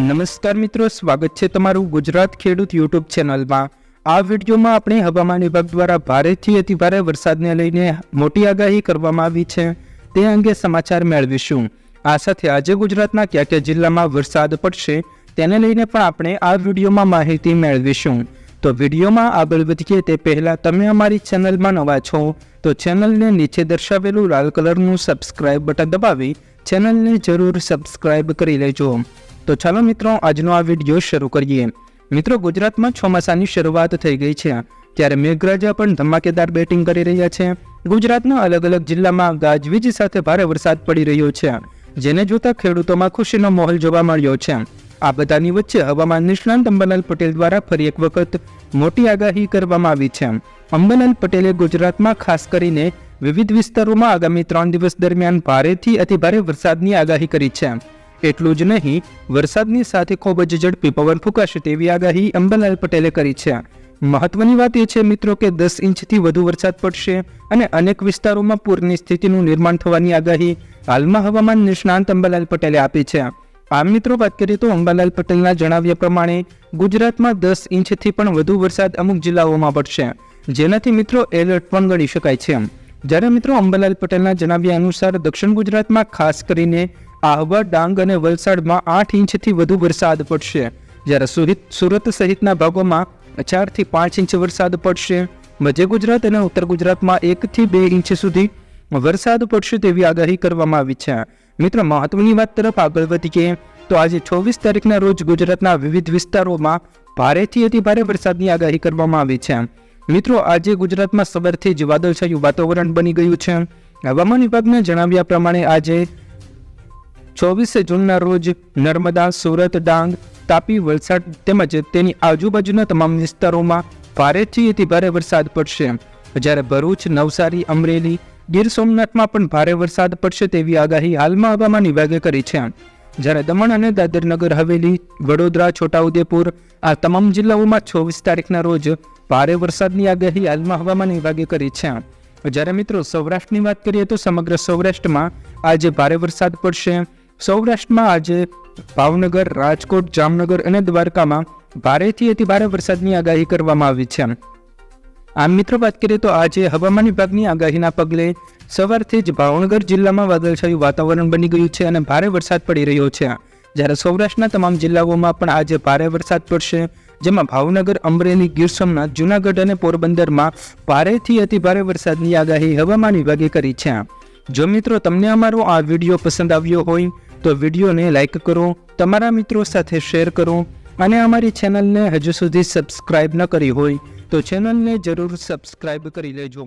નમસ્કાર મિત્રો, સ્વાગત છે તમારું ગુજરાત ખેડૂત યુટ્યુબ ચેનલમાં. આ વિડીયોમાં આપણે હવામાન વિભાગ દ્વારા ભારેથી અતિભારે વરસાદને લઈને મોટી આગાહી કરવામાં આવી છે. તે અંગે સમાચાર મેળવીશું. આ સાથે આજે ગુજરાતના કયા કયા જિલ્લામાં વરસાદ પડશે તેને લઈને પણ આપણે આ વિડીયોમાં માહિતી મેળવીશું. તો વિડીયોમાં આગળ વધીએ તે પહેલાં તમે અમારી ચેનલમાં નવા છો, તો ચેનલને નીચે દર્શાવેલું લાલ કલરનું સબસ્ક્રાઇબ બટન દબાવી ચેનલને જરૂર સબસ્ક્રાઇબ કરી લેજો. તો ચાલો મિત્રો, આજનો આ વીડિયો શરૂ કરીએ. મિત્રો, ગુજરાતમાં ચોમાસાની શરૂઆત થઈ ગઈ છે. ત્યારે મેઘરાજા પણ ધમાકેદાર બેટિંગ કરી રહ્યા છે. ગુજરાતના અલગ અલગ જિલ્લામાં ગાજવીજ સાથે ભારે વરસાદ પડી રહ્યો છે. જેને જોતા ખેડૂતોમાં ખુશીનો માહોલ જોવા મળ્યો છે. આ બધાની વચ્ચે હવામાન નિષ્ણાંત અંબાલાલ પટેલ દ્વારા ફરી એક વખત મોટી આગાહી કરવામાં આવી છે. અંબાલાલ પટેલે ગુજરાતમાં ખાસ કરીને વિવિધ વિસ્તારોમાં આગામી ત્રણ દિવસ દરમિયાન ભારેથી અતિભારે વરસાદની આગાહી કરી છે. એટલું જ નહીં, વરસાદની સાથે ખૂબ જ ઝડપી પવન ફૂંકાશે તેવી આગાહી અંબાલાલ પટેલે કરી છે. મહત્વની વાત એ છે મિત્રો કે દસ ઇંચથી વધુ વરસાદ પડશે અને અનેક વિસ્તારોમાં પૂરની સ્થિતિનું નિર્માણ થવાની આગાહી હાલમાં હવામાન નિષ્ણાંત અંબાલાલ પટેલે આપી છે. આમ મિત્રો વાત કરીએ તો અંબાલાલ પટેલના જણાવ્યા પ્રમાણે ગુજરાતમાં દસ ઇંચથી પણ વધુ વરસાદ અમુક જિલ્લાઓમાં પડશે. જેનાથી મિત્રો એલર્ટ પણ ગણી શકાય છે. જ્યારે મિત્રો અંબાલાલ પટેલના જણાવ્યા અનુસાર દક્ષિણ ગુજરાતમાં ખાસ કરીને આહવા, ડાંગ અને વલસાડમાં આઠ ઇંચથી વધુ વરસાદ પડશે. જ્યારે સુરત સહિતના ભાગોમાં ચારથી પાંચ ઇંચ વરસાદ પડશે. મધ્ય ગુજરાત અને ઉત્તર ગુજરાતમાં એકથી બે ઇંચ સુધી વરસાદ પડશે તેવી આગાહી કરવામાં આવી છે. મિત્રો, મહત્વની વાત તરફ આગળ વધીએ, તો આજે ચોવીસ તારીખના રોજ ગુજરાતના વિવિધ વિસ્તારોમાં ભારેથી અતિભારે વરસાદની આગાહી કરવામાં આવી છે. મિત્રો, આજે ગુજરાતમાં સવારથી જ વાદળછાયું વાતાવરણ બની ગયું છે. હવામાન વિભાગના જણાવ્યા પ્રમાણે આજે ચોવીસે જૂનના રોજ નર્મદા, સુરત, ડાંગ, તાપી, વલસાડ તેમજ તેની આજુબાજુના તમામ વિસ્તારોમાં ભારેથી અતિ ભારે વરસાદ પડશે. જ્યારે ભરૂચ, નવસારી, અમરેલી, ગીર સોમનાથમાં પણ ભારે વરસાદ પડશે તેવી આગાહી હાલમાં હવામાન વિભાગે કરી છે. જ્યારે દમણ અને દાદરનગર, હવેલી, વડોદરા, છોટાઉદેપુર આ તમામ જિલ્લાઓમાં ચોવીસ તારીખના રોજ ભારે વરસાદની આગાહી હાલમાં હવામાન વિભાગે કરી છે. જ્યારે મિત્રો સૌરાષ્ટ્રની વાત કરીએ તો સમગ્ર સૌરાષ્ટ્રમાં આજે ભારે વરસાદ પડશે. સૌરાષ્ટ્રમાં આજે ભાવનગર, રાજકોટ, જામનગર અને દ્વારકામાં ભારેથી અતિ ભારે વરસાદની આગાહી કરવામાં આવી છે. આમ મિત્રો, વાત કરીએ તો આજે હવામાન વિભાગની આગાહીના પગલે સવારથી જ ભાવનગર જિલ્લામાં વાદળછાયું વાતાવરણ બની ગયું છે અને ભારે વરસાદ પડી રહ્યો છે. જ્યારે સૌરાષ્ટ્રના તમામ જિલ્લાઓમાં પણ આજે ભારે વરસાદ પડશે, જેમાં ભાવનગર, અમરેલી, ગીર સોમનાથ, જૂનાગઢ અને પોરબંદરમાં ભારેથી અતિ ભારે વરસાદની આગાહી હવામાન વિભાગે કરી છે. જો મિત્રો, તમને અમારો આ વીડિયો પસંદ આવ્યો હોય તો વિડીયોને લાઇક કરો, તમારા મિત્રો સાથે શેર કરો અને અમારી ચેનલને હજુ સુધી સબસ્ક્રાઇબ ન કરી હોય તો ચેનલને જરૂર સબસ્ક્રાઇબ કરી લેજો.